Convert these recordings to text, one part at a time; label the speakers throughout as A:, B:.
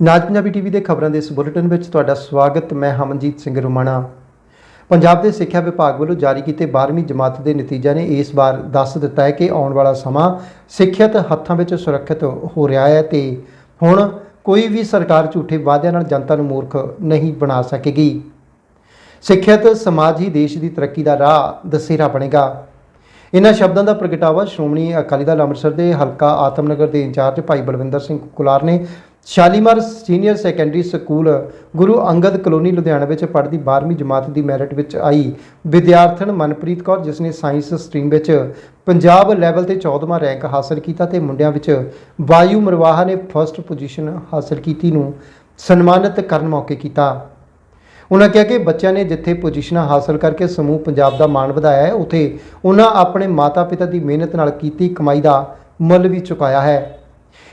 A: ਨਾਜ Punjabi TV ਦੇ ਖਬਰਾਂ ਦੇ ਇਸ ਬੁਲੇਟਿਨ ਵਿੱਚ ਤੁਹਾਡਾ ਸਵਾਗਤ, ਮੈਂ ਹਮਨਜੀਤ ਸਿੰਘ ਰੁਮਾਣਾ। ਪੰਜਾਬ ਦੇ ਸਿੱਖਿਆ ਵਿਭਾਗ ਵੱਲੋਂ ਜਾਰੀ ਕੀਤੇ 12ਵੀਂ ਜਮਾਤ ਦੇ ਨਤੀਜਿਆਂ ਨੇ ਇਸ ਵਾਰ ਦੱਸ ਦਿੱਤਾ ਹੈ ਕਿ ਆਉਣ ਵਾਲਾ ਸਮਾਂ ਸਿੱਖਿਅਤ ਹੱਥਾਂ ਵਿੱਚ ਸੁਰੱਖਿਅਤ ਹੋ ਰਿਹਾ ਹੈ ਤੇ ਹੁਣ ਕੋਈ ਵੀ ਸਰਕਾਰ ਝੂਠੇ ਵਾਅਦਿਆਂ ਨਾਲ ਜਨਤਾ ਨੂੰ ਮੂਰਖ ਨਹੀਂ ਬਣਾ ਸਕੇਗੀ। ਸਿੱਖਿਅਤ ਸਮਾਜ ਹੀ ਦੇਸ਼ ਦੀ ਤਰੱਕੀ ਦਾ ਰਾਹ ਦਸੇਰਾ ਬਣੇਗਾ। ਇਨ੍ਹਾਂ ਸ਼ਬਦਾਂ ਦਾ ਪ੍ਰਗਟਾਵਾ ਸ਼੍ਰੋਮਣੀ ਅਕਾਲੀ ਦਲ ਅੰਮ੍ਰਿਤਸਰ ਦੇ ਹਲਕਾ ਆਤਮਨਗਰ ਦੇ ਇੰਚਾਰਜ ਭਾਈ ਬਲਵਿੰਦਰ ਸਿੰਘ ਕੁਲਾਰ ਨੇ Shalimar senior secondary school Guru Angad colony Ludhiana ਵਿੱਚ ਪੜ੍ਹਦੀ 12ਵੀਂ ਜਮਾਤ ਦੀ ਮੈਰਿਟ ਵਿੱਚ ਆਈ ਵਿਦਿਆਰਥਣ ਮਨਪ੍ਰੀਤ ਕੌਰ, ਜਿਸ ਨੇ ਸਾਇੰਸ ਸਟਰੀਮ ਵਿੱਚ ਪੰਜਾਬ ਲੈਵਲ ਤੇ 14ਵਾਂ ਰੈਂਕ ਹਾਸਲ ਕੀਤਾ ਤੇ ਮੁੰਡਿਆਂ ਵਿੱਚ ਵਾਯੂ ਮਰਵਾਹਾ ਨੇ ਫਰਸਟ ਪੋਜੀਸ਼ਨ ਹਾਸਲ ਕੀਤੀ ਨੂੰ ਸਨਮਾਨਿਤ ਕਰਨ ਮੌਕੇ ਕੀਤਾ। ਉਹਨਾਂ ਕਿਹਾ ਕਿ ਬੱਚਿਆਂ ਨੇ ਜਿੱਥੇ ਪੋਜੀਸ਼ਨਾਂ ਹਾਸਲ ਕਰਕੇ ਸਮੂਹ ਪੰਜਾਬ ਦਾ ਮਾਣ ਵਧਾਇਆ ਹੈ, ਉਥੇ ਉਹਨਾਂ ਆਪਣੇ ਮਾਤਾ-ਪਿਤਾ ਦੀ ਮਿਹਨਤ ਨਾਲ ਕੀਤੀ ਕਮਾਈ ਦਾ ਮੁੱਲ ਵੀ ਚੁਕਾਇਆ ਹੈ।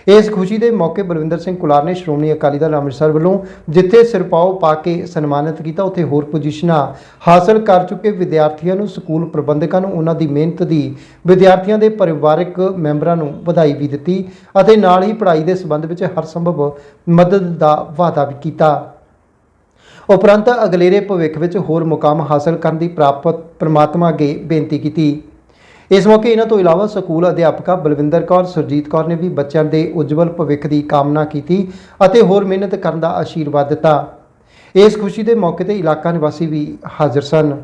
A: ਇਸ ਖੁਸ਼ੀ ਦੇ ਮੌਕੇ ਬਲਵਿੰਦਰ ਸਿੰਘ ਕੁਲਾਰ ਨੇ ਸ਼੍ਰੋਮਣੀ ਅਕਾਲੀ ਦਲ ਅੰਮ੍ਰਿਤਸਰ ਵੱਲੋਂ ਜਿੱਥੇ ਸਿਰਪਾਓ ਪਾ ਕੇ ਸਨਮਾਨਿਤ ਕੀਤਾ। ਉੱਥੇ ਹੋਰ ਪੋਜੀਸ਼ਨਾਂ ਹਾਸਲ ਕਰ ਚੁੱਕੇ ਵਿਦਿਆਰਥੀਆਂ ਨੂੰ, ਸਕੂਲ ਪ੍ਰਬੰਧਕਾਂ ਨੂੰ, ਉਹਨਾਂ ਦੀ ਮਿਹਨਤ ਦੀ, ਵਿਦਿਆਰਥੀਆਂ ਦੇ ਪਰਿਵਾਰਕ ਮੈਂਬਰਾਂ ਨੂੰ ਵਧਾਈ ਵੀ ਦਿੱਤੀ ਅਤੇ ਨਾਲ ਹੀ ਪੜ੍ਹਾਈ ਦੇ ਸੰਬੰਧ ਵਿੱਚ ਹਰ ਸੰਭਵ ਮਦਦ ਦਾ ਵਾਅਦਾ ਵੀ ਕੀਤਾ। ਉਪਰੰਤ ਅਗਲੇਰੇ ਭਵਿੱਖ ਵਿੱਚ ਹੋਰ ਮੁਕਾਮ ਹਾਸਲ ਕਰਨ ਦੀ ਪ੍ਰਾਪਤ ਪ੍ਰਮਾਤਮਾ ਅੱਗੇ ਬੇਨਤੀ ਕੀਤੀ। ਇਸ ਮੌਕੇ ਇਹਨਾਂ ਤੋਂ ਇਲਾਵਾ ਸਕੂਲ ਅਧਿਆਪਕਾ ਬਲਵਿੰਦਰ ਕੌਰ, ਸੁਰਜੀਤ ਕੌਰ ਨੇ ਵੀ ਬੱਚਿਆਂ ਦੇ ਉਜਵਲ ਭਵਿੱਖ ਦੀ ਕਾਮਨਾ ਕੀਤੀ ਅਤੇ ਹੋਰ ਮਿਹਨਤ ਕਰਨ ਦਾ ਆਸ਼ੀਰਵਾਦ ਦਿੱਤਾ। ਇਸ ਖੁਸ਼ੀ ਦੇ ਮੌਕੇ ਤੇ ਇਲਾਕਾ ਨਿਵਾਸੀ ਵੀ ਹਾਜ਼ਰ ਸਨ।